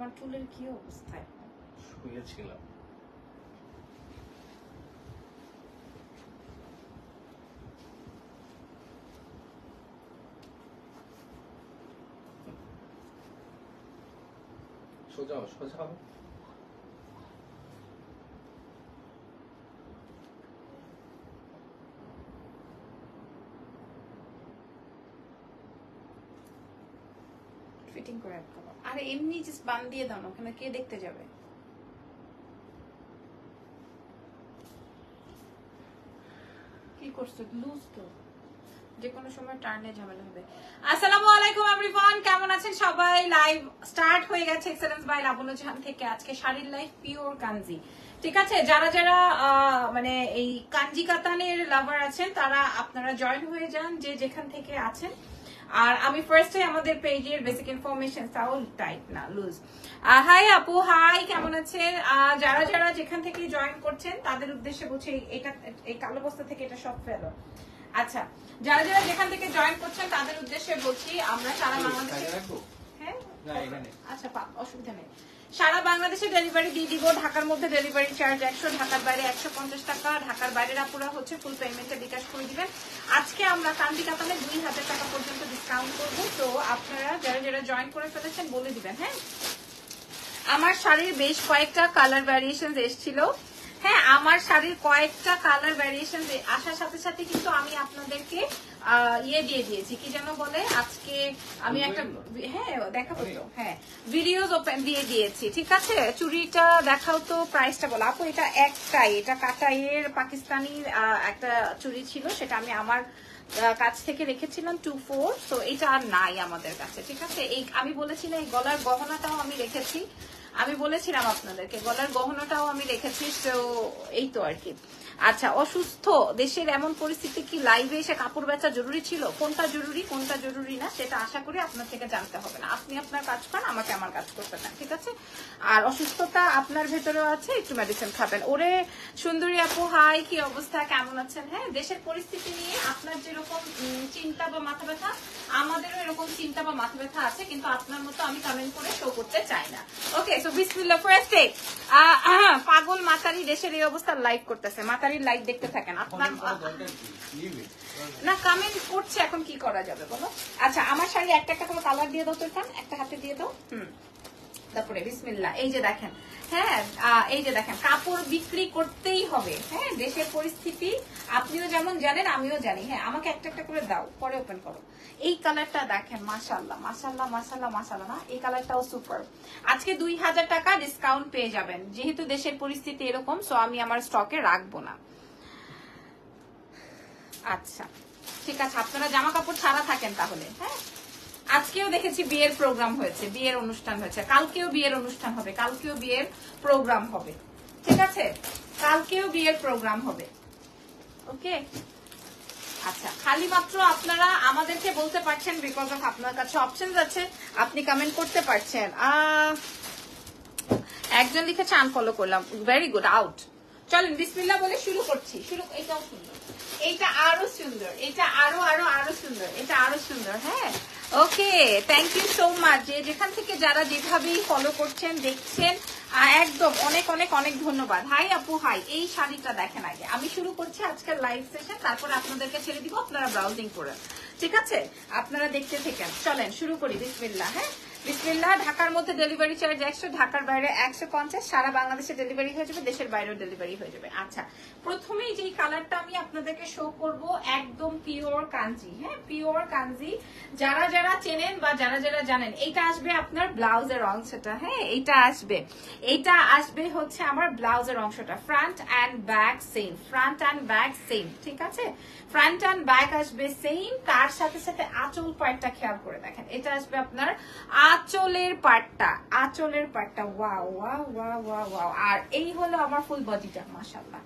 তোমার চুলের কি অবস্থা এখন? শুয়েছিলাম সোজাও সোজাও ফিটিং করে রাখো আর এমনি জাস্ট বান দিয়ে দাও না, ওখানে কে দেখতে যাবে? কি করছ? লুজ তো। যে কোনো সময় টার্নে ঝামেলা হবে। আসসালামু আলাইকুম এভরিওয়ান কেমন আছেন সবাই? লাইভ স্টার্ট হয়ে গেছে এক্সেলেন্স বাই লাবণ্য জাহান থেকে আজকে শাড়ির লাইফ পিওর কাঞ্জি ঠিক আছে? যারা যারা মানে এই কাঞ্জি কাতানের লাভার আছেন, তারা আপনারা জয়েন হয়ে যান যে যেখান থেকে আছেন। আর আমি ফার্স্টে আমাদের পেজের বেসিক ইনফরমেশন তাও টাইট না লুজ হাই আপু হাই কেমন আছেন? যারা যারা যেখান থেকে জয়েন করছেন তাদের উদ্দেশ্যে বলছি এটা এই কালো বস্তা থেকে এটা সব ফেলো। আচ্ছা যারা যারা যেখান থেকে জয়েন করছেন তাদের উদ্দেশ্যে বলছি আমরা সারা বাংলাদেশে হ্যাঁ। আচ্ছা অসুবিধা নেই। সারা বাংলাদেশে ডেলিভারি দিয়ে দিব, ঢাকার মধ্যে ডেলিভারি চার্জ একশো, ঢাকার বাইরে একশো পঞ্চাশ টাকা, ঢাকার বাইরের আপুরা হচ্ছে ফুল পেমেন্টে বিকাশ করে দিবেন। আজকে আমরা কান্দি কাতানে দুই হাজার টাকা পর্যন্ত ডিসকাউন্ট করব। তো আপনারা যারা যারা জয়েন করে ফেলেছেন বলে দিবেন হ্যাঁ? আমার শাড়ির বেশ কয়েকটা কালার ভ্যারিয়েশন এসেছিল। হ্যাঁ আমার শাড়ির কয়েকটা কালার ভ্যারিয়েশন আসার সাথে সাথে কিন্তু আমি আপনাদেরকে ইয়ে দিয়ে দিয়েছি। কি যেন বলে? আজকে আমি একটা হ্যাঁ দেখাবো তো। হ্যাঁ ভিডিওস ওপেন দিয়ে দিয়েছি ঠিক আছে? চুরিটা দেখাও তো প্রাইসটা বলো। আপু এটা একটাই। এটা কাটাইয়ের পাকিস্তানি একটা চুরি ছিল সেটা আমি আমার কাছ থেকে রেখেছিলাম টু ফোর তো এটা আর নাই আমাদের কাছে ঠিক আছে? এই আমি বলেছিলাম এই গলার গহনাটাও আমি রেখেছি। আমি বলেছিলাম আপনাদেরকে গলার গহনাটাও আমি রেখেছি তো এই তো আর কি। আচ্ছা অসুস্থ দেশের এমন পরিস্থিতি কি লাইভে এসে কাপড় বেচা জরুরি ছিল? কোনটা জরুরি কোনটা জরুরি না, সেটা আশা করি আপনার থেকে জানতে হবে না। আপনি আপনার কাজ করেন, আমাকে আমার কাজ করতে দেন, ঠিক আছে? আর অসুস্থতা আপনার ভেতরেও আছে, একটু মেডিসিন খাবেন। ওরে সুন্দরী আপু হাই কি অবস্থা? কেমন আছেন? হ্যাঁ দেশের পরিস্থিতি নিয়ে আপনার যেরকম চিন্তা বা মাথা ব্যথা, আমাদেরও এরকম চিন্তা বা মাথা ব্যথা আছে, কিন্তু আপনার মতো আমি কমেন্ট করে শো করতে চাই না। ওকে সো বিসমিল্লাহ ফার্স্ট পাগল মাতারি দেশের এই অবস্থা লাইভ করতেছে। মাতারির লাইভ দেখতে থাকেন। আপনার না কমেন্ট করছে এখন কি করা যাবে বলো? আচ্ছা আমার শাড়ি একটা একটা কোনো কালার দিয়ে দাও তো একটা হাতে দিয়ে দাও। হুম। তারপরে বিসমিল্লা এই যে দেখেন হ্যাঁ এই যে দেখেন, কাপড় বিক্রি করতেই হবে হ্যাঁ দেশের পরিস্থিতি। আপনিও যেমন জানেন, আমিও জানি। হ্যাঁ আমাকে একটা একটা করে দাও, পরে ওপেন করো। এই কালারটা দেখেন মাশাল্লাহ মাশাল্লাহ মাশাল্লাহ মাশাল্লাহ না? এই কালারটাও সুপার আজকে দুই হাজার টাকা ডিসকাউন্ট পেয়ে যাবেন। যেহেতু দেশের পরিস্থিতি এরকম সো আমি আমার স্টকে রাখব না। আচ্ছা ঠিক আছে, আপনারা জামা কাপড় ছাড়া থাকেন তাহলে হ্যাঁ? আজকেও দেখেছি বিয়ের প্রোগ্রাম হয়েছে, বিয়ের অনুষ্ঠান হয়েছে। কালকেও বিয়ের অনুষ্ঠান হবে, কালকেও বিয়ের প্রোগ্রাম হবে। ঠিক আছে? কালকেও বিয়ের প্রোগ্রাম হবে। ওকে আচ্ছা খালি মাত্র আপনারা আমাদেরকে বলতে পারছেন বিকজ অফ আপনার কাছে অপশন আছে, আপনি কমেন্ট করতে পারছেন। একজন লিখেছে আনফলো করলাম। ভেরি গুড আউট চলেন বিসমিল্লা বলে শুরু করছি। শুরু, এটাও সুন্দর। এইটা আরও সুন্দর, এটা আরও আরও আরও সুন্দর, এটা আরও সুন্দর হ্যাঁ? Okay thank you so much যে যেখান থেকে যারা যেভাবেই ফলো করছেন, দেখছেন একদম অনেক অনেক অনেক ধন্যবাদ। হাই আপু হাই এই শাড়িটা দেখেন আগে। আমি শুরু করছি আজকের লাইভ সেশন তারপরে আপনাদেরকে ছেড়ে দিব, আপনারা ব্রাউজিং করেন ঠিক আছে? আপনারা দেখতে থাকেন। চলেন, শুরু করি। বিসমিল্লা হ্যাঁ? বিসমিল্লা ঢাকার মধ্যে ডেলিভারি চার্জ একশো, ঢাকার বাইরে একশো পঞ্চাশ, সারা বাংলাদেশে ডেলিভারি হয়ে যাবে, দেশের বাইরেও ডেলিভারি হয়ে যাবে। আচ্ছা প্রথমেই যেই কালারটা আমি আপনাদেরকে শো করব, একদম পিওর কাঞ্জি হ্যাঁ? পিওর কাঞ্জি যারা যারা চেনেন বা যারা যারা জানেন, এইটা আসবে আপনার ব্লাউজের অংশটা হ্যাঁ? এইটা আসবে। এইটা আসবে হচ্ছে আমার ব্লাউজের অংশটা front and back same front and back same ঠিক আছে? ফ্রন্ট অ্যান্ড ব্যাক আসবে সেম তার সাথে সাথে আঁচল পার্টটা খেয়াল করে দেখেন। এটা আসবে আপনার আঁচলের পার্টটা আঁচলের ওয়াও আর এই হলো আমার ফুল বডিটা মাশাল্লাহ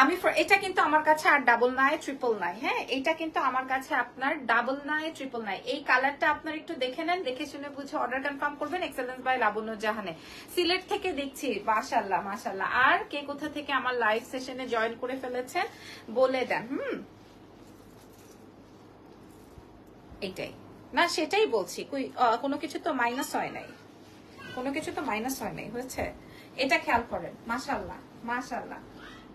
আমি এটা কিন্তু আমার কাছে আর ডাবল নাই ট্রিপল নাই হ্যাঁ? এটা কিন্তু আমার কাছে আপনার ডাবল নাই ট্রিপল নাই। এই কালারটা আপনার একটু দেখে নেন, দেখে শুনে বুঝে অর্ডার কনফার্ম করবেন এক্সেলেন্স বাই লাবণ্য জাহানে সিলেট থেকে দেখছি মাশাল্লাহ মাশাল্লাহ আর কে কোথা থেকে আমার লাইভ সেশনে জয়েন করে ফেলেছেন, বলে দেন, হুম? এইটাই। না, সেটাই বলছি কোনো কিছু তো মাইনাস হয় নাই। কোনো কিছু তো মাইনাস হয় নাই, হয়েছে? এটা খেয়াল করেন মাশাল্লাহ মাশাল্লাহ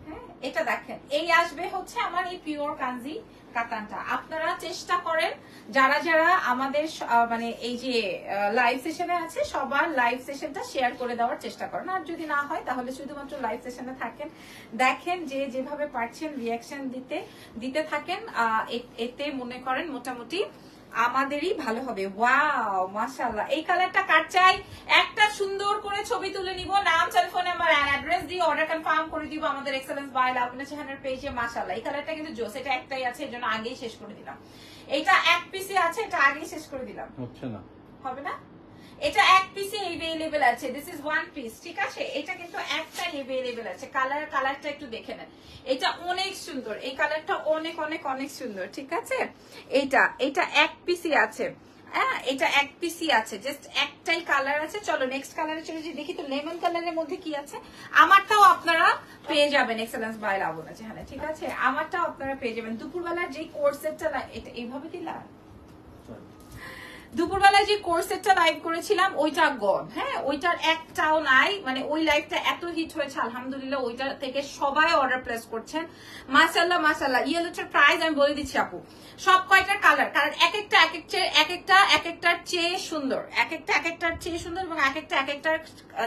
হ্যাঁ এটা দেখেন, এই আসবে হচ্ছে আমার এই পিওর কাঞ্জি কাতানটা। আপনারা চেষ্টা করেন, যারা যারা আমাদের মানে এই যে লাইভ সেশনে আছে, সবার লাইভ সেশনটা শেয়ার করে দেওয়ার চেষ্টা করেন। আর যদি না হয়, তাহলে শুধুমাত্র লাইভ সেশনে থাকেন। দেখেন যে, যেভাবে পারছেন রিয়াকশন দিতে দিতে থাকেন এতে মনে করেন মোটামুটি আমাদেরই ভালো হবে। ওয়াও এই কালারটা কার চাই? একটা সুন্দর করে ছবি তুলে নিব। নাম টেলিফোন নাম্বার আর অ্যাড্রেস দিয়ে অর্ডার কনফার্ম করে দিব আমাদের এক্সেলেন্স বাই লাভনা চেহানের পেজে মাশাআল্লাহ। এই কালারটা কিন্তু জোস। এটা একটাই আছে এজন্য আগেই শেষ করে দিলাম। এটা এক পিসে আছে এটা আগেই শেষ করে দিলাম। হচ্ছে না। হবে না? এটা এক পিসে এভেলেবেল আছে। দিস ইজ ওয়ান পিস ঠিক আছে? এটা কিন্তু একটাই এভেলেবেল আছে। কালার কালারটা একটু দেখে নেন। এটা অনেক সুন্দর। এই কালারটা অনেক অনেক অনেক সুন্দর, ঠিক আছে? এটা এটা এক পিসি আছে। হ্যাঁ এটা এক পিসি আছে। জাস্ট একটাই কালার আছে। চলো নেক্সট কালারে চলে যে দেখি তো লেমন কালারের মধ্যে কি আছে। আমারটাও আপনারা পেয়ে যাবেন। এক্সেলেন্স বাই লাবণ আছে হ্যাঁ ঠিক আছে? আমারটাও আপনারা পেয়ে যাবেন। দুপুরবেলার যে কোর্স সেটটা এটা এইভাবে দিলা দুপুরবেলায় যে কোর্স সেটটা লাইভ করেছিলাম, ওইটা গন হ্যাঁ ওইটার একটাও নাই। মানে ওই লাইভটা এত হিট হয়েছে, আলহামদুলিল্লাহ, ওইটা থেকে সবাই অর্ডার প্লেস করছেন। মাসাল্লাহ মাসাল্লাহ ইয়েলোটার প্রাইস আমি বলে দিচ্ছি আপু। সব কয়টা কালার কারণ এক একটা এক একটা এক একটা এক একটার চেয়ে সুন্দর। এক একটা এক একটার চেয়ে সুন্দর এবং এক একটা এক একটার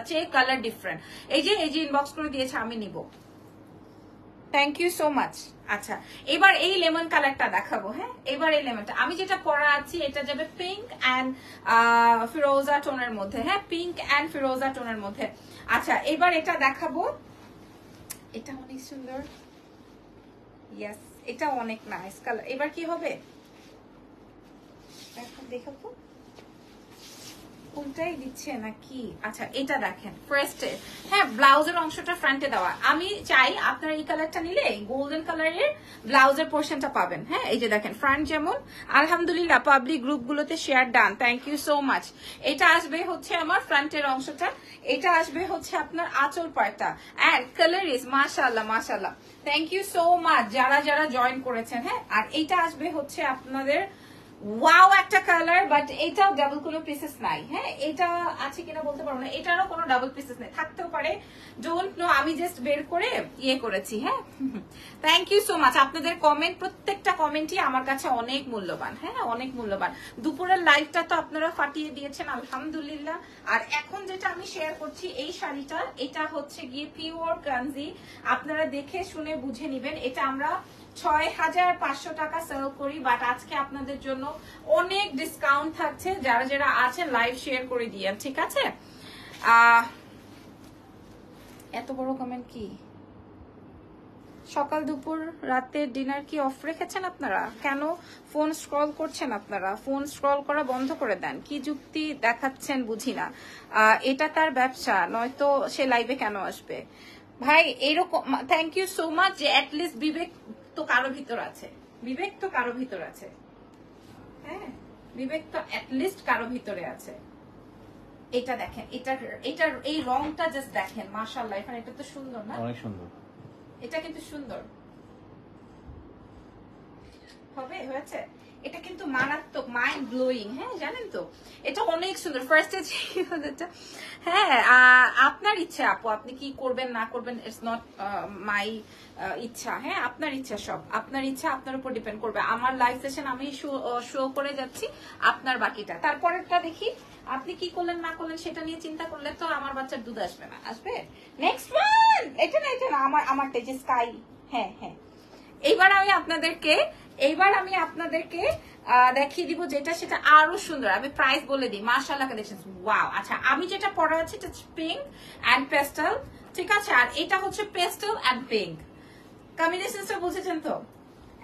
চেয়ে কালার ডিফারেন্ট এই যে এই যে ইনবক্স করে দিয়েছে, আমি নিব। থ্যাংক ইউ সো মাচ আচ্ছা এবার এই লেমন কালারটা দেখাবো হ্যাঁ? এবার এই লেমনটা। আমি যেটা পরা আছি, এটা যাবে পিঙ্ক অ্যান্ড ফিরোজা টোনের মধ্যে হ্যাঁ? পিঙ্ক অ্যান্ড ফিরোজা টোনের মধ্যে। আচ্ছা এবার এটা দেখাবো। এটা অনেক সুন্দর। ইয়েস এটা অনেক নাইস কালার এবার কি হবে? এখন কোনটাই দিচ্ছে নাকি? আচ্ছা এটা দেখেন ফ্রেস্টে হ্যাঁ ব্লাউজের অংশটা ফ্রন্টে দেওয়া। আমি চাই আপনারা এই কালারটা নিলে গোল্ডেন কালারের ব্লাউজের পোর্শনটা পাবেন। হ্যাঁ এই যে দেখেন ফ্রন্ট যেমন। আলহামদুলিল্লাহ public গ্রুপগুলোতে share done thank you so much এটা আসবে হচ্ছে আমার ফ্রন্টের অংশটা। এটা আসবে হচ্ছে আপনার আঁচল পার্টটা অ্যান্ড কালার ইজ মাশাল্লাহ মাশাল্লাহ থ্যাংক ইউ সো মাচ যারা যারা জয়েন করেছেন হ্যাঁ। আর এটা আসবে হচ্ছে আপনাদের ওয়াও একটা কালার বাট এটাও ডাবল কোনো পিসেস নাই হ্যাঁ? এটা আছে কিনা বলতে পারব না। এটারও কোনো ডাবল পিসেস নেই। থাকতেও পারে। ডোন্ট নো আমি জাস্ট বের করে ইয়ে করেছি হ্যাঁ? থ্যাংক ইউ সো মাচ আপনাদের কমেন্ট প্রত্যেকটা কমেন্টই আমার কাছে অনেক মূল্যবান হ্যাঁ? অনেক মূল্যবান। দুপুরের লাইভটা তো আপনারা ফাটিয়ে দিয়েছেন, আলহামদুলিল্লাহ। আর এখন যেটা আমি শেয়ার করছি, এই শাড়িটা, এটা হচ্ছে গিয়ে পিওর কাঞ্জি আপনারা দেখে, শুনে, বুঝে নিবেন। এটা আমরা ছয় হাজার পাঁচশো টাকা সেল করি বাট আজকে আপনাদের জন্য অনেক ডিসকাউন্ট থাকছে। যারা যারা আছেন লাইভ শেয়ার করে দিয়ে ঠিক আছে? এত বড় কমেন্ট কি? সকাল, দুপুর রাতের ডিনার কি অফ রেখেছেন আপনারা? কেন ফোন স্ক্রল করছেন আপনারা? ফোন স্ক্রল করা বন্ধ করে দেন। কি যুক্তি দেখাচ্ছেন বুঝি না। এটা তার ব্যবসা, নয়তো সে লাইভে কেন আসবে? ভাই, এরকম থ্যাংক ইউ সো মাচ যে অ্যাটলিস্ট বিবেক তো কারও ভিতর আছে। বিবেক তো কারও ভিতর আছে। হ্যাঁ? বিবেক তো অ্যাটলিস্ট কারও ভিতরে আছে। এটা দেখেন এটা এটার এই রংটা জাস্ট দেখেন মাশাআল্লাহ এখানে এটা তো সুন্দর না? অনেক সুন্দর। এটা কিন্তু সুন্দর। হবে হয়েছে? এটা কিন্তু মারাত্মক মাইন্ড ব্লোয়িং হ্যাঁ জানেন তো? এটা অনেক সুন্দর। ফার্স্ট হ্যাঁ আপনার ইচ্ছা, আপু, আপনি কি করবেন, না করবেন ইটস নট মাই ইচ্ছা হ্যাঁ আপনার ইচ্ছা সব। আপনার ইচ্ছা আপনার উপর ডিপেন্ড করবে। আমার লাইফ সেশন আমি শো করে যাচ্ছি আপনার বাকিটা। তারপরেরটা দেখি, আপনি কি করলেন, না করলেন, সেটা নিয়ে চিন্তা করলে তো আমার বাচ্চার দুধ আসবে না। আসবে? নেক্সট ওয়ান এটা না এটা না, আমার, আমারটা যে স্কাই হ্যাঁ হ্যাঁ। এইবার আমি আপনাদেরকে এইবার আমি আপনাদেরকে দেখিয়ে দিব যেটা সেটা আরও সুন্দর। আমি প্রাইস বলে দিই। মার্শাল্লাহ কালেকশন ওয়াও আচ্ছা আমি যেটা পরা আছে এটা পিঙ্ক অ্যান্ড পেস্টাল ঠিক আছে? আর এটা হচ্ছে পেস্টাল অ্যান্ড পিঙ্ক কম্বিনেশনটা বুঝেছেন তো?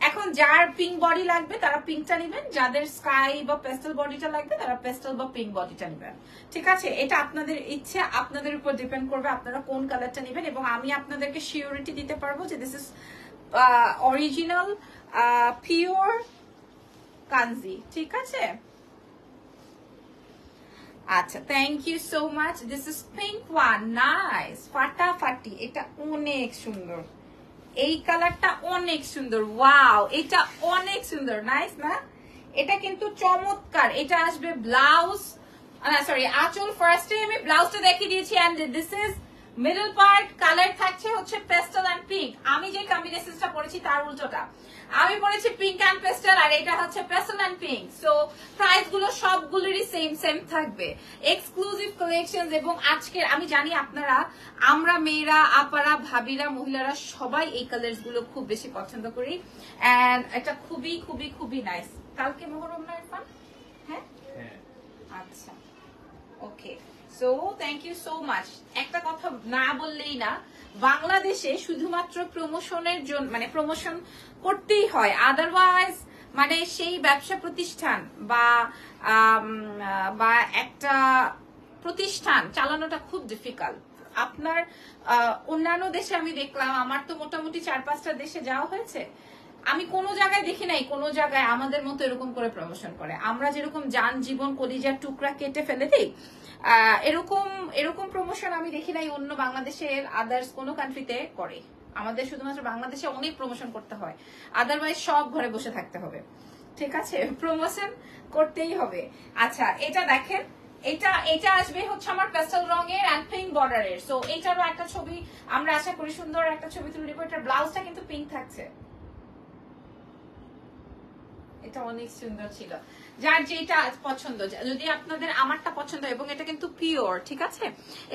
এখন যার পিঙ্ক বডি লাগবে, তারা পিঙ্কটা নেবেন। যাদের স্কাই বা পেস্টাল বডিটা লাগবে, তারা পেস্টাল বা পিঙ্ক বডিটা নেবেন। ঠিক আছে? এটা আপনাদের ইচ্ছে, আপনাদের উপর ডিপেন্ড করবে আপনারা কোন কালারটা নেবেন। এবং আমি আপনাদেরকে সিওরিটি দিতে পারব যে this is original pure Kanji ঠিক আছে? আচ্ছা thank you so much this is pink one nice ফাটাফাটি, এটা অনেক সুন্দর। এই কালারটা অনেক সুন্দর ওয়াও এটা অনেক সুন্দর নাইস না? এটা কিন্তু চমৎকার, এটা আসবে ব্লাউজ সরি আঁচল ফার্স্টে আমি ব্লাউজটা দেখিয়ে দিয়েছি and this is middle part colour থাকছে হচ্ছে পেস্টাল এন্ড পিঙ্ক আমি যে কম্বিনেশনটা পরেছি তার উল্টোটা। আমি পরেছি পিঙ্ক এন্ড পেস্টাল আর এটা হচ্ছে পেস্টাল এন্ড পিঙ্ক সো প্রাইসগুলো সবগুলোরই সেম সেম থাকবে। এক্সক্লুসিভ কালেকশন এবং আজকের আমি জানি আপনারা আমরা মেয়েরা আপারা ভাবিরা মহিলারা সবাই এই কালার্সগুলো খুব বেশি পছন্দ করি। এন্ড এটা খুবই খুবই খুবই নাইস কালকে মহরম না ইরফান? হ্যাঁ? হ্যাঁ। আচ্ছা। Okay so thank you so much একটা কথা না বললেই না, বাংলাদেশে শুধুমাত্র প্রমোশনের জন্য মানে প্রমোশন করতেই হয়। আদারওয়াইজ মানে সেই ব্যবসা প্রতিষ্ঠান বা বা একটা প্রতিষ্ঠান চালানোটা খুব ডিফিকাল্ট আপনার অন্যান্য দেশে আমি দেখলাম, আমার তো মোটামুটি চার পাঁচটা দেশে যাওয়া হয়েছে। আমি কোনো জায়গায় দেখি নাই, কোনো জায়গায় আমাদের মতো এরকম করে প্রমোশন করে। আমরা যেরকম যান জীবন কলিজার টুকরা কেটে ফেলে দিই এরকম এরকম প্রমোশন আমি দেখি নাই, অন্য বাংলাদেশের আদার্স কোনো কান্ট্রিতে করে। আমাদের শুধুমাত্র বাংলাদেশে অনেক প্রমোশন করতে হয়। আদারওয়াইজ সব ঘরে বসে থাকতে হবে। ঠিক আছে? প্রমোশন করতেই হবে। আচ্ছা এটা দেখেন। এটা এটা আসবে হচ্ছে আমার পেস্টাল রঙের অ্যান্ড পিঙ্ক বর্ডারের সো এটারও একটা ছবি, আমরা আশা করি সুন্দর একটা ছবি তুলে দেবো এটার ব্লাউজটা কিন্তু পিঙ্ক থাকছে। এটা অনেক সুন্দর ছিল। যার যেটা পছন্দ যদি আপনাদের আমারটা পছন্দ এবং এটা কিন্তু পিওর ঠিক আছে?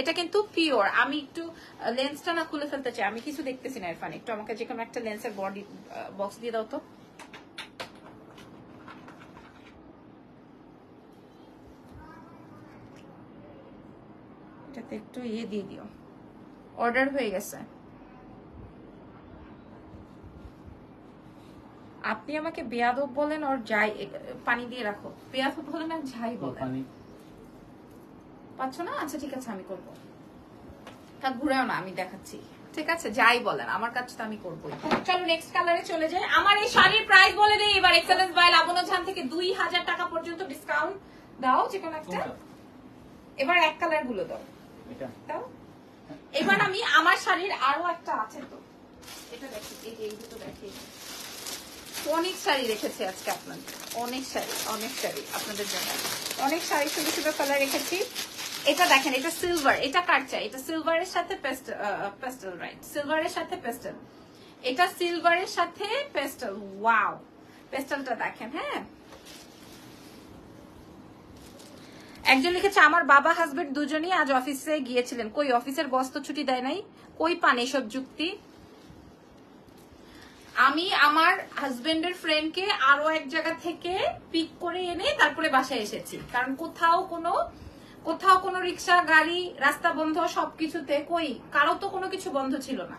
এটা কিন্তু পিওর আমি একটু লেন্সটা না খুলে ফেলতে চাই, আমি কিছু দেখতেছি না ইরফান, একটু আমাকে যে কোনো একটা লেন্সের বডি বক্স দিয়ে দাও তো। এটাতে একটু ইয়ে দিয়ে দিও। অর্ডার হয়ে গেছে। আপনি আমাকে বেয়াদব বলেন আর যাই পানি দিয়ে রাখো। বেয়াদব বলেন আর যাই বলেন। পানি। পাচ্ছ না? আচ্ছা ঠিক আছে আমি করব। তা ঘুরেও না আমি দেখাচ্ছি। ঠিক আছে যাই বলেন আমার কাছে তো আমি করবোই। চলো নেক্সট কালারে চলে যাই। আমার এই শাড়ির প্রাইস বলে দেই। এবার এক্সেলেন্স বাই লাবণ্য ঝান থেকে দুই হাজার টাকা পর্যন্ত ডিসকাউন্ট দাও যে কোনো একটা। এবার এক কালারগুলো দাও। এটা? দাও। এবার আমি আমার শাড়ির আরও একটা আছে তো। এটা দেখি এই দুটো দেখি। অনেক শাড়ি রেখেছি আজকে আপনাদের। অনেক শাড়ি অনেক শাড়ি আপনাদের জন্য। অনেক শাড়ি সুন্দর সুন্দর কালার রেখেছি। এটা দেখেন, এটা সিলভার এটা কার চাই? এটা সিলভারের সাথে পেস্টেল রাইট সিলভারের সাথে পেস্টেল এটা সিলভারের সাথে পেস্টেল ওয়াও পেস্টেলটা দেখেন হ্যাঁ? একজন লিখেছে, আমার বাবা হাজবেন্ড দুজনই আজ অফিসে গিয়েছিলেন। কই অফিসের বস তো ছুটি দেয় নাই? কই পান এসব যুক্তি? আমি আমার হাজবেন্ডের ফ্রেন্ডকে আরও এক জায়গা থেকে পিক করে এনে তারপরে বাসায় এসেছি। কারণ কোথাও কোনো কোথাও কোনো রিক্সা, গাড়ি, রাস্তা বন্ধ সবকিছুতে কই, কারও তো কোনো কিছু বন্ধ ছিল না।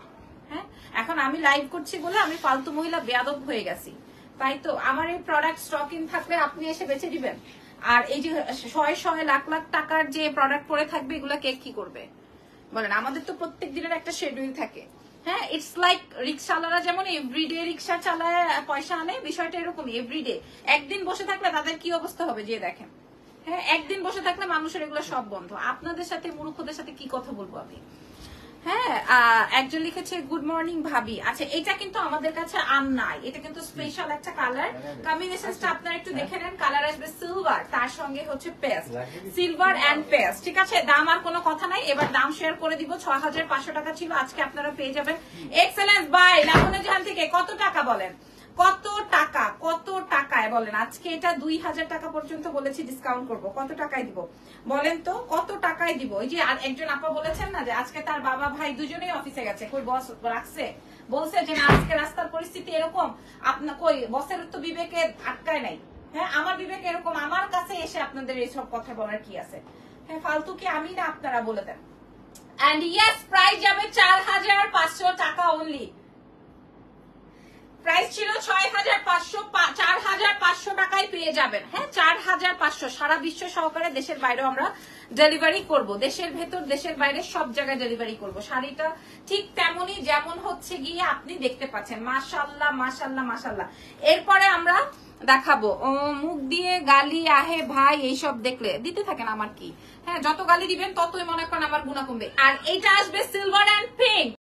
হ্যাঁ? এখন আমি লাইভ করছি বলে আমি ফালতু মহিলা বেয়াদব হয়ে গেছি। তাই তো আমার এই প্রোডাক্ট স্টক ইন থাকলে আপনি এসে বেছে দিবেন। আর এই যে শয়ে শয়ে লাখ লাখ টাকার যে প্রোডাক্ট পরে থাকবে, এগুলা কে কি করবে? বলেন, আমাদের তো প্রত্যেক দিনের একটা শেডিউল থাকে। হ্যাঁ ইটস লাইক রিক্সাওয়ালারা যেমন এভরিডে রিক্সা চালায়, পয়সা আনে, বিষয়টা এরকম এভরিডে একদিন বসে থাকলে তাদের কি অবস্থা হবে যে দেখেন। হ্যাঁ একদিন বসে থাকলে মানুষের এগুলো সব বন্ধ। আপনাদের সাথে, মূর্খদের সাথে কি কথা বলব আমি? হ্যাঁ একজন লিখেছে গুড মর্নিং ভাবি। আচ্ছা এটা কিন্তু আমাদের কাছে আম নাই। এটা কিন্তু স্পেশাল একটা কালার কম্বিনেশনটা আপনারা একটু দেখে নেন। কালার আসবে সিলভার তার সঙ্গে হচ্ছে পেস্ট সিলভার এন্ড পেস্ট ঠিক আছে? দাম আর কোনো কথা নাই। এবার দাম শেয়ার করে দিব। ছ হাজার পাঁচশো টাকা ছিল আজকে আপনারা পেয়ে যাবেন। এক্সেলেন্স বাই লাবণ্য জাহান থেকে কত টাকা বলেন? কত টাকা, কত টাকায় বলেন, আজকে এটা দুই হাজার টাকা পর্যন্ত বলেছি ডিসকাউন্ট করব, কত টাকায় দিব? বলেন তো, কত টাকায় দিব? ওই যে আর একজন আপা বলেছেন না যে আজকে তার বাবা, ভাই দুজনেই অফিসে গেছে। কই বস রাখছে? বলছে যে না, আজকে রাস্তার পরিস্থিতি এরকম আপনার কই বসের তো বিবেকে আটকায় নাই। হ্যাঁ আমার বিবেক এরকম, আমার কাছে এসে আপনাদের এইসব কথা বলার কি আছে? হ্যাঁ ফালতু কি আমি না আপনারা বলে দেন? অ্যান্ড ইয়েস প্রাইস যাবে চার হাজার পাঁচশো টাকা অনলি প্রাইস ছিল ছয় হাজার পাঁচশো চার হাজার পাঁচশো টাকায় পেয়ে যাবেন। হ্যাঁ চার হাজার পাঁচশো। সারা বিশ্ব সহকারে দেশের বাইরেও আমরা ডেলিভারি করব। দেশের ভেতর, দেশের বাইরে সব জায়গায় ডেলিভারি করব। শাড়িটা ঠিক তেমনই যেমন হচ্ছে গিয়ে আপনি দেখতে পাচ্ছেন। মাশাল্লাহ মাশাল্লাহ মাশাল্লাহ। এরপরে আমরা দেখাবো। মুখ দিয়ে গালি, আহে ভাই, এইসব দেখলে। দিতে থাকেন আমার কি? হ্যাঁ যত গালি দিবেন, ততই মনে করেন আমার গুণা কমবে। আর এইটা আসবে সিলভার অ্যান্ড পিঙ্ক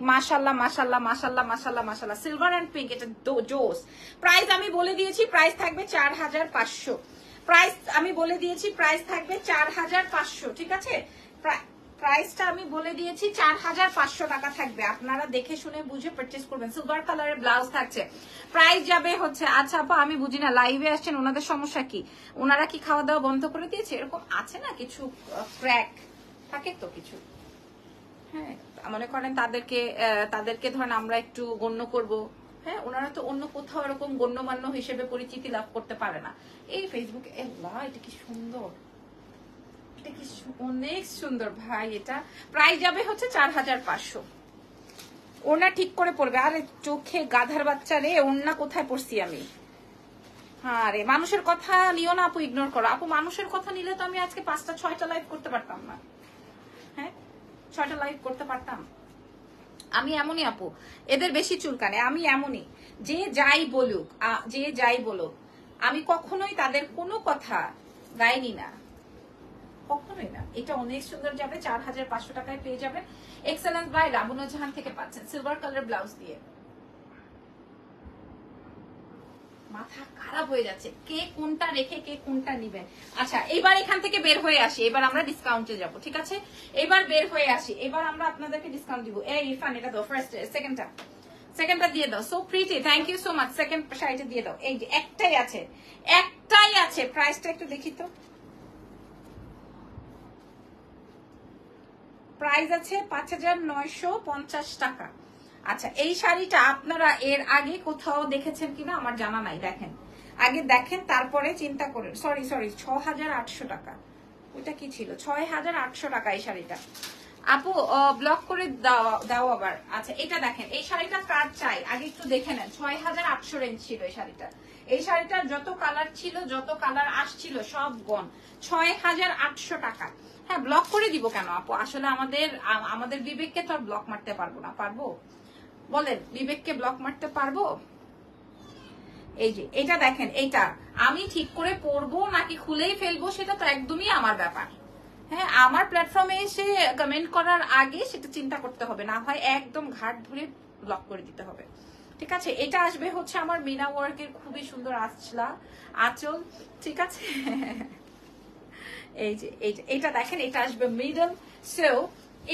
মাশাল্লাহ মাশাল্লাহ মাশাল্লাহ মাশাল্লাহ মাশাল্লাহ সিলভার অ্যান্ড পিঙ্ক এটা জোস। প্রাইস আমি বলে দিয়েছি প্রাইস থাকবে চার হাজার পাঁচশো। প্রাইস আমি বলে দিয়েছি প্রাইস থাকবে চার হাজার পাঁচশো, ঠিক আছে? প্রা- প্রাইসটা আমি বলে দিয়েছি চার হাজার পাঁচশো টাকা থাকবে। আপনারা দেখে শুনে বুঝে পারচেস করবেন। সিলভার কালারের ব্লাউজ থাকছে। প্রাইস যাবে হচ্ছে আচ্ছা আপা, আমি বুঝি না লাইভে আসছেন, ওনাদের সমস্যা কি? ওনারা কি খাওয়া দাওয়া বন্ধ করে দিয়েছে? এরকম আছে না কিছু ক্র্যাক থাকে তো কিছু? হ্যাঁ। মনে করেন তাদেরকে তাদেরকে ধরেন আমরা একটু গণ্য করব। হ্যাঁ ওনারা তো অন্য কোথাও এরকম গণ্যমান্য হিসেবে পরিচিতি লাভ করতে পারে না। এই ফেসবুকে এটা কি সুন্দর। এটা কি অনেক সুন্দর ভাই এটা। প্রাইস যাবে হচ্ছে চার হাজার পাঁচশো। ওনা ঠিক করে পড়বে। আরে, চোখে গাধার বাচ্চা রে, ওনা কোথায় পড়ছি আমি? হ্যাঁ রে মানুষের কথা নিও না আপু ইগনোর করো। আপু, মানুষের কথা নিলে তো আমি আজকে পাঁচটা, ছয়টা লাইভ করতে পারতাম না। ছয়টা লাইভ করতে পারতাম। আমি এমনই আপু এদের বেশি চুলকানে আমি এমনই। যে যাই বলুক যে যাই বলুক আমি কখনোই তাদের কোনো কথা গাইনি না। কখনোই না। এটা অনেক সুন্দর যাবে চার হাজার পাঁচশো টাকায় পেয়ে যাবে। এক্সেলেন্স বাই রাবুন জাহান থেকে পাচ্ছেন সিলভার কালার ব্লাউজ দিয়ে। মাথা খারাপ হয়ে যাচ্ছে। কে কোনটা রেখে কে কোনটা নিবেন আচ্ছা এবার এখান থেকে বের হয়ে আসি। এবার আমরা ডিসকাউন্টে যাব, ঠিক আছে? এবার বের হয়ে আসি। এবার আমরা আপনাদেরকে ডিসকাউন্ট দিব। এই ইরফান, এটা দাও ফার্স্ট সেকেন্ডটা সেকেন্ডটা দিয়ে দাও। So pretty thank you so much second সাইডে দিয়ে দাও। এই যে, একটাই আছে। একটাই আছে। প্রাইসটা একটু দেখি তো। প্রাইস আছে পাঁচ হাজার নয়শো পঞ্চাশ টাকা। আচ্ছা এই শাড়িটা আপনারা এর আগে কোথাও দেখেছেন কিনা আমার জানা নাই, দেখেন। আগে দেখেন, তারপরে চিন্তা করেন। সরি সরি ছ হাজার আটশো টাকা। ওইটা কি ছিল? ছয় হাজার আটশো টাকা এই শাড়িটা। আপু ব্লক করে দাও দাও আবার। আচ্ছা এটা দেখেন। এই শাড়িটা কার চাই? আগে একটু দেখে নেন। ছয় হাজার আটশো রেঞ্জ ছিল এই শাড়িটা। এই শাড়িটার যত কালার ছিল, যত কালার আসছিল, সব গন ছয় হাজার আটশো টাকা। হ্যাঁ ব্লক করে দিব কেন আপু? আসলে আমাদের আমাদের বিবেককে তো আর ব্লক মারতে পারব না। পারব? বলেন, বিবেককে ব্লক মারতে পারব? এই যে, এটা দেখেন, এইটা। আমি ঠিক করে পড়ব নাকি খুলেই ফেলব, সেটা তো একদমই আমার ব্যাপার। হ্যাঁ আমার প্ল্যাটফর্মে এসে কমেন্ট করার আগে সেটা চিন্তা করতে হবে, না হয় একদম ঘাট ধরে ব্লক করে দিতে হবে। ঠিক আছে? এটা আসবে হচ্ছে আমার মিনা ওয়ার্কের খুবই সুন্দর আঁচলা, আঁচল, ঠিক আছে? এই যে এটা দেখেন, এটা আসবে মিডল সো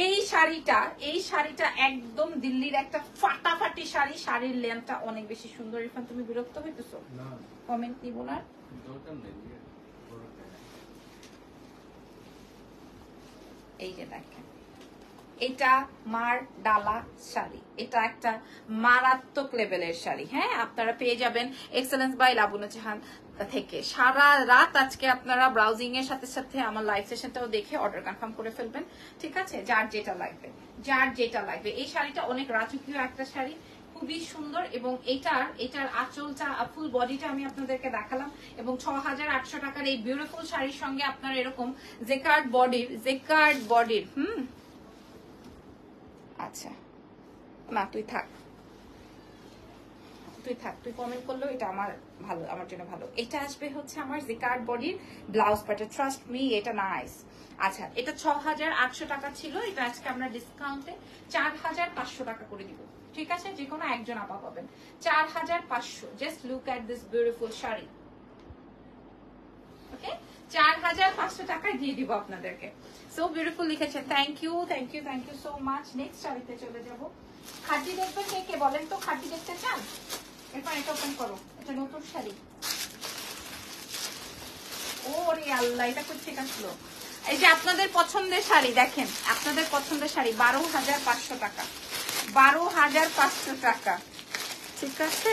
এই শাড়িটা এই শাড়িটা একদম দিল্লির একটা ফাটাফাটি শাড়ি। শাড়ির লেনটা অনেক বেশি সুন্দর। ইরফান তুমি বিরক্ত হইতেছো? না। কমেন্ট নিব না। এই যে দেখেন। এটা মার ডালা শাড়ি। এটা একটা মারাত্মক লেভেলের শাড়ি। হ্যাঁ আপনারা পেয়ে যাবেন এক্সেলেন্স বাই লাবুনা জাহান থেকে। সারা রাত আজকে আপনারা ব্রাউজিং এর সাথে সাথে আমার লাইভ সেশনটাও দেখে অর্ডার কনফার্ম করে ফেলবেন। ঠিক আছে? যার যেটা লাগবে। যার যেটা লাগবে। এই শাড়িটা অনেক রাজকীয় একটা শাড়ি। খুবই সুন্দর এবং এটার এটার আঁচলটা ফুল বডিটা আমি আপনাদেরকে দেখালাম এবং ছ হাজার আটশো টাকার এই বিউটিফুল শাড়ির সঙ্গে আপনার এরকম জেকার্ড বডির জেকার্ড বডির হুম আচ্ছা। না, তুই থাক। তুই থাক, তুই কমেন্ট করলেও এটা আমার ভালো, আমার জন্য ভালো। এটা আসবে হচ্ছে আমার জিকার্ড বডির ব্লাউজ প্যাটার ট্রাস্ট মি এটা নাইস আচ্ছা এটা ছ হাজার আটশো টাকা ছিল, এটা আজকে আমরা ডিসকাউন্টে চার হাজার পাঁচশো টাকা করে দিব। ঠিক আছে? যে কোনো একজন আপা পাবেন। চার হাজার পাঁচশো just look at this beautiful sari. ওরে আল্লাহ, এটা কোথেকে আসলো? এই যে আপনাদের পছন্দের শাড়ি, দেখেন, আপনাদের পছন্দের শাড়ি, বারো হাজার পাঁচশো টাকা। বারো হাজার পাঁচশো টাকা। ঠিক আছে?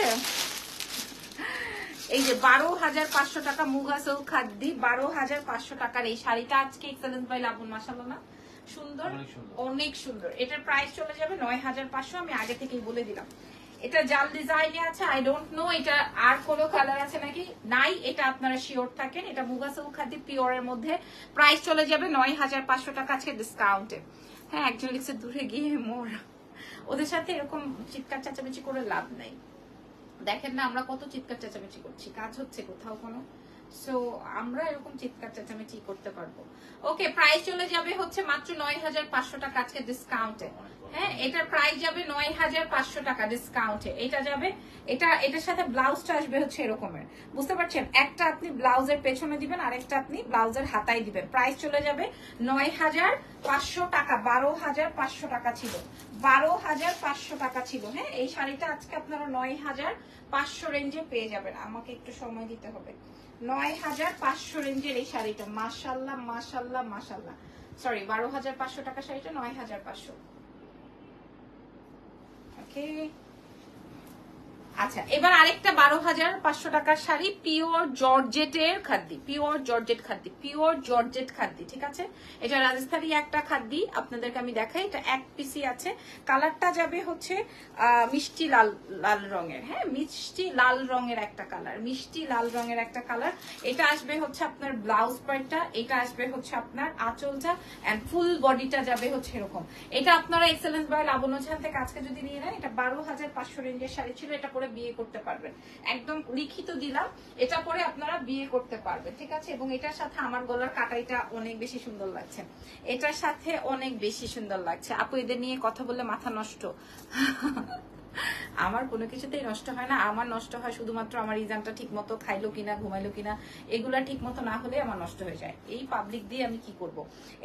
এই যে বারো হাজার পাঁচশো টাকা মুগা সৌ খাদ্দি বারো হাজার পাঁচশো টাকার এই শাড়িটা আজকে এক্সেলেন্স বাই লাবুন মাসাল্লাহ না? সুন্দর? অনেক সুন্দর। এটার প্রাইস চলে যাবে নয় হাজার পাঁচশো আমি আগে থেকেই বলে দিলাম। এটা জাল ডিজাইনে আছে আই ডোন্ট নো এটা আর কোনো কালার আছে নাকি? নাই এটা আপনারা শিওর থাকেন। এটা মুগা সৌ খাদ্দি পিওরের মধ্যে প্রাইস চলে যাবে নয় হাজার পাঁচশো টাকা আজকে ডিসকাউন্টে হ্যাঁ একজন লিখছে দূরে গিয়ে মোর। ওদের সাথে এরকম চিৎকার চেঁচামেচি করে লাভ নাই। দেখেন না, আমরা কত চিৎকার চেঁচামেচি করছি, কাজ হচ্ছে কোথাও কোনো। সো আমরা এরকম চিৎকার চেঁচামেচি করতে পারব। ওকে প্রাইস চলে যাবে হচ্ছে মাত্র নয় হাজার পাঁচশো টাকা আজকে ডিসকাউন্টে হ্যাঁ এটার প্রাইস যাবে নয় হাজার পাঁচশো টাকা ডিসকাউন্টে এটা যাবে, এটা, এটার সাথে ব্লাউজটা আসবে হচ্ছে এরকমের। বুঝতে পারছেন? একটা আপনি ব্লাউজের পেছনে দিবেন, আরেকটা আপনি ব্লাউজের হাতায় দিবেন। প্রাইস চলে যাবে নয় হাজার পাঁচশো টাকা, বারো হাজার পাঁচশো টাকা ছিল। বারো হাজার পাঁচশো টাকা ছিল হ্যাঁ? এই শাড়িটা আজকে আপনারা নয় হাজার পাঁচশো রেঞ্জে পেয়ে যাবেন। আমাকে একটু সময় দিতে হবে। নয় হাজার পাঁচশো রেঞ্জের এই শাড়িটা। মাসাল্লাহ মাসাল্লাহ মাসাল্লাহ সরি বারো হাজার পাঁচশো টাকা শাড়িটা, নয় হাজার পাঁচশো। ওকে আচ্ছা এবার আরেকটা বারো হাজার পাঁচশো টাকার শাড়ি, পিওর জর্জেটের খাদ্যি, পিওর জর্জেট খাদ্যি, পিওর জর্জেট খাদ্যি, ঠিক আছে? এটা রাজস্থানী একটা খাদ্যি, আপনাদেরকে আমি দেখাই, এটা এক পিসি আছে। কালারটা যাবে হচ্ছে মিষ্টি লাল লাল রঙের হ্যাঁ? মিষ্টি লাল রঙের একটা কালার, মিষ্টি লাল রঙের একটা কালার। এটা আসবে হচ্ছে আপনার ব্লাউজ পার্টটা এটা আসবে হচ্ছে আপনার আঁচলটা এন্ড ফুল বডিটা যাবে হচ্ছে এরকম। এটা আপনারা এক্সেলেন্স বয় লাবণ্য থেকে আজকে যদি নিয়ে নেন, এটা বারো হাজার পাঁচশো রেঞ্জের শাড়ি ছিল, এটা পরে বিয়ে করতে পারবেন। একদম লিখিত দিলাম, এটা পরে আপনারা বিয়ে করতে পারবেন, ঠিক আছে? এবং এটার সাথে আমার গলার কাটাইটা অনেক বেশি সুন্দর লাগছে। এটার সাথে অনেক বেশি সুন্দর লাগছে। আপু, এদের নিয়ে কথা বললে মাথা নষ্ট। আমার কোনো কিছুতেই নষ্ট হয় না। আমার নষ্ট হয় শুধুমাত্র আমার ইজানটা ঠিক মতো খাইলো কিনা, ঘুমাইলো কিনা, এগুলা ঠিক মতো না হলে আমার নষ্ট হয়ে যায়। এই পাবলিক দিয়ে আমি কি করব?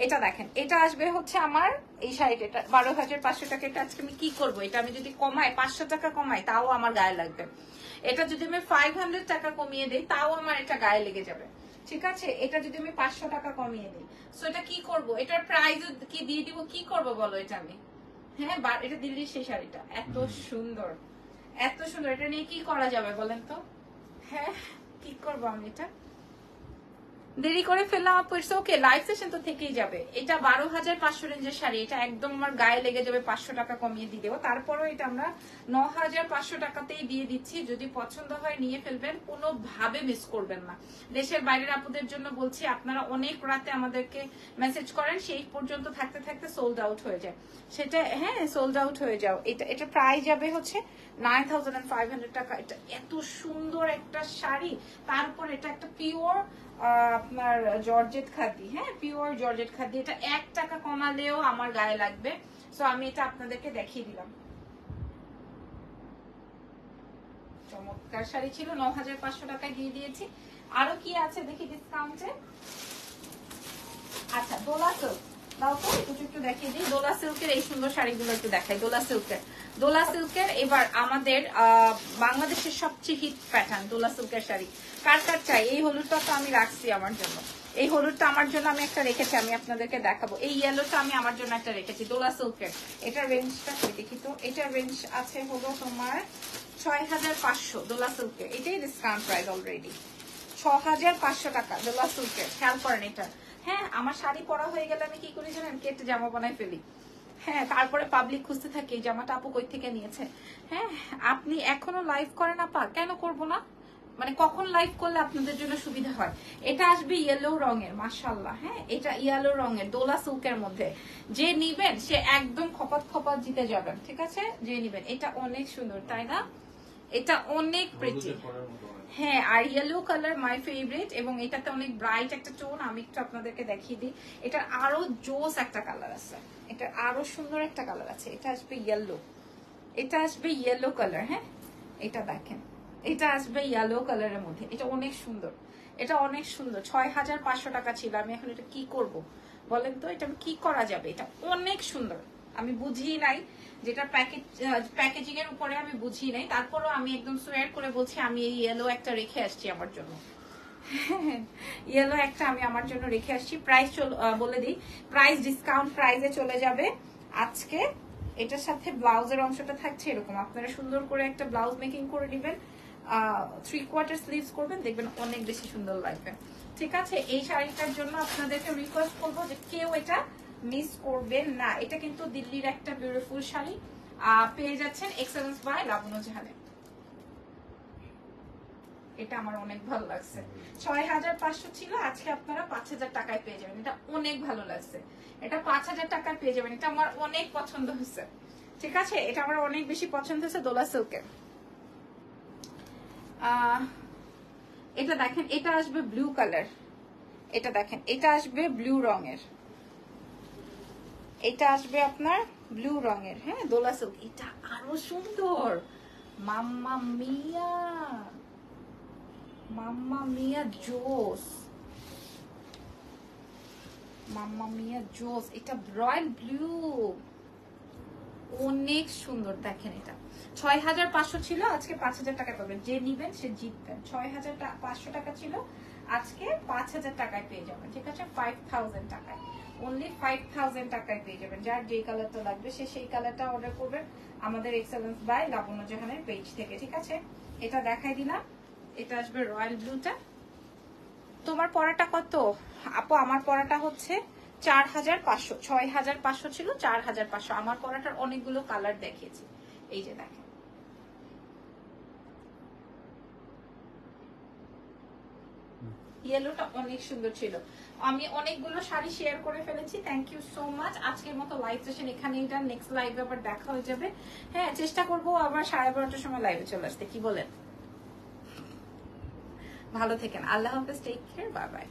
এটা দেখেন, এটা আসবে হচ্ছে আমার এই শাড়িটা এটা। বারো হাজার পাঁচশো টাকা এটা আজকে আমি কি করব? এটা আমি যদি কমাই, পাঁচশো টাকা কমাই, তাও আমার গায়ে লাগবে। এটা যদি আমি ফাইভ হান্ড্রেড টাকা কমিয়ে দিই, তাও আমার এটা গায়ে লেগে যাবে। ঠিক আছে? এটা যদি আমি পাঁচশো টাকা কমিয়ে দিই। সো এটা কি করব? এটার প্রাইস কি দিয়ে দিব? কি করব বলো এটা আমি? হ্যাঁ বা- এটা দিল্লির সেই শাড়িটা। এত সুন্দর। এত সুন্দর। এটা নিয়ে কি করা যাবে বলেন তো? হ্যাঁ কি করব আমি এটা? দেরি করে ফেললাম আপু ইটস ওকে লাইভ সেশন তো থেকেই যাবে। এটা বারো হাজার পাঁচশো রেঞ্জের শাড়ি, এটা একদম আমার গায়ে লেগে যাবে, পাঁচশো টাকা কমিয়ে দিয়ে দেবো। তারপরও এটা আমরা ন হাজার পাঁচশো টাকাতেই দিয়ে দিচ্ছি। যদি পছন্দ হয়, নিয়ে ফেলবেন, কোনোভাবে মিস করবেন না। দেশের বাইরের আপুদের জন্য বলছি, আপনারা অনেক রাতে আমাদেরকে মেসেজ করেন, সেই পর্যন্ত থাকতে থাকতে সোল্ড আউট হয়ে যায়। সেটা হ্যাঁ সোল্ড আউট হয়ে যাও। এটা এটা প্রায় যাবে হচ্ছে নাইন থাউজেন্ড ফাইভ হান্ড্রেড টাকা। এটা এত সুন্দর একটা শাড়ি, তারপর এটা একটা পিওর আপনার জর্জেট খাদি হ্যাঁ পিওর জর্জেট খাদি, এটা এক টাকা কমালেও আমার গায়ে লাগবে। সো আমি এটা আপনাদেরকে দেখিয়ে দিলাম। চমৎকার শাড়ি ছিল ন হাজার পাঁচশো টাকায় দিয়ে দিয়েছি। আরও কি আছে দেখি ডিসকাউন্টে আচ্ছা দোলা সিল্ক দাও তো, একটু একটু দেখিয়ে দিই। দোলা সিল্কের এই সুন্দর শাড়িগুলো একটু দেখাই, দোলা সিল্কের দোলা সিল্কের এবার আমাদের বাংলাদেশের সবচেয়ে হিট প্যাটার্ন দোলা সিল্কের শাড়ি। কার কার চাই? এই হলুদটা তো আমি রাখছি আমার জন্য। এই হলুদটা আমার জন্য আমি একটা রেখেছি, আমি আপনাদেরকে দেখাবো। এই ইয়েলোটা আমি আমার জন্য একটা রেখেছি, দোলা সিল্কের এটার রেঞ্জটা কই দেখি তো? এটার রেঞ্জ আছে হলো তোমার ছয় হাজার পাঁচশো দোলা সিল্কের এটাই ডিসকাউন্ট প্রাইস অলরেডি ছ হাজার পাঁচশো টাকা দোলা সিল্কের খেয়াল করেন এটা। হ্যাঁ আমার শাড়ি পরা হয়ে গেলে আমি কি করি জানেন? কেটে জামা বানাই ফেলি। হ্যাঁ তারপরে পাবলিক খুঁজতে থাকে, এই জামাটা আপু কই থেকে নিয়েছে? হ্যাঁ আপনি এখনও লাইভ করেন আপা? কেন করব না? মানে কখন লাইভ করলে আপনাদের জন্য সুবিধা হয়? এটা আসবে ইয়েলো রঙের মাশাল্লাহ হ্যাঁ? এটা ইয়েলো রঙের, দোলা সিল্কের মধ্যে। যে নিবেন, সে একদম খপাত খপাত জিতে যাবেন, ঠিক আছে? যে নিবেন, এটা অনেক সুন্দর, তাই না? এটা অনেক প্রিটি। হ্যাঁ আর ইয়েলো কালার মাই ফেভারিট এবং এটাতে অনেক ব্রাইট একটা টোন আমি একটু আপনাদেরকে দেখিয়ে দিই। এটার আরও জোস একটা কালার আছে। এটা আরও সুন্দর একটা কালার আছে। এটা আসবে ইয়েলো এটা আসবে ইয়েলো কালার হ্যাঁ? এটা দেখেন। এটা আসবে ইয়েলো কালারের মধ্যে। এটা অনেক সুন্দর। এটা অনেক সুন্দর। ছয় হাজার পাঁচশো টাকা ছিল। আমি এখন এটা কি করব? বলেন তো, এটা কি করা যাবে? এটা অনেক সুন্দর। আমি বুঝিয়ে নাই। যেটা প্যাকেজ প্যাকেজিং এর উপরে আমি বুঝি নাই। তারপরও আমি একদম সোয়ার করে বলছি, আমি এই ইয়েলো একটা রেখে আসছি আমার জন্য। ইয়েলো একটা আমি আমার জন্য রেখে আসছি। প্রাইস বলে দিই। প্রাইস ডিসকাউন্ট প্রাইসে চলে যাবে। আজকে এটার সাথে ব্লাউজের অংশটা থাকছে এরকম। আপনারা সুন্দর করে একটা ব্লাউজ মেকিং করে দিবেন থ্রি কোয়ার্টার স্লিভস করবেন, দেখবেন অনেক বেশি সুন্দর লাগবে। ঠিক আছে? এই শাড়িটার জন্য আপনাদেরকে রিকোয়েস্ট করব যে কেউ এটা মিস করবেন না। এটা কিন্তু দিল্লির একটা বিউটিফুল শাড়ি। পেয়ে যাচ্ছেন এক্সেলেন্স বাই লাবণ্য জাহানে এটা আমার অনেক ভালো লাগছে। ছয় হাজার পাঁচশো ছিল, আজকে আপনারা পাঁচ হাজার টাকায় পেয়ে যাবেন। এটা অনেক ভালো লাগছে। এটা পাঁচ হাজার টাকায় পেয়ে যাবেন। এটা আমার অনেক পছন্দ হয়েছে। ঠিক আছে? এটা আমার অনেক বেশি পছন্দ হয়েছে দোলা সিল্কের এটা দেখেন, এটা আসবে ব্লু কালার এটা দেখেন, এটা আসবে ব্লু রঙের। এটা আসবে আপনার ব্লু রঙের হ্যাঁ দোলা সিল্ক এটা আরও সুন্দর। মাম্মা মিয়া। মাম্মা মিয়া জোস। মাম্মা মিয়া জোস, এটা রয়্যাল ব্লু অনেক সুন্দর, দেখেন এটা। ছয় হাজার পাঁচশো ছিল, আজকে পাঁচ হাজার টাকা পাবেন। যে নিবেন, সে জিতবেন। ছয় হাজার পাঁচশো টাকা ছিল, আজকে পাঁচ হাজার টাকায় পেয়ে যাবেন। ঠিক আছে? ফাইভ থাউজেন্ড টাকায়। অনলি ফাইভ থাউজেন্ড টাকায় পেয়ে যাবেন। যার যে কালারটা লাগবে, সে সেই কালারটা অর্ডার করবেন আমাদের এক্সেলেন্স বাই লাবণ্য জাহানের পেজ থেকে। ঠিক আছে? এটা দেখাই দিলাম। এটা আসবে রয়্যাল ব্লুটা তোমার পড়াটা কত? আপু, আমার পড়াটা হচ্ছে চার হাজার পাঁচশো ছয় হাজার পাঁচশো ছিল চার হাজার পাঁচশো। আমার পড়াটার অনেকগুলো কালার দেখিয়েছি। এই যে দেখেন। ইয়েলোটা অনেক সুন্দর ছিল। আমি অনেকগুলো শাড়ি শেয়ার করে ফেলেছি। থ্যাংক ইউ সো মাচ আজকের মতো লাইভ সেশন এখানেই ডান নেক্সট লাইভে আবার দেখা হয়ে যাবে। হ্যাঁ চেষ্টা করব আবার সাড়ে বারোটার সময় লাইভে চলে আসতে। কি বলেন? ভালো থেকেন। আল্লাহ হাফেজ। Take care bye bye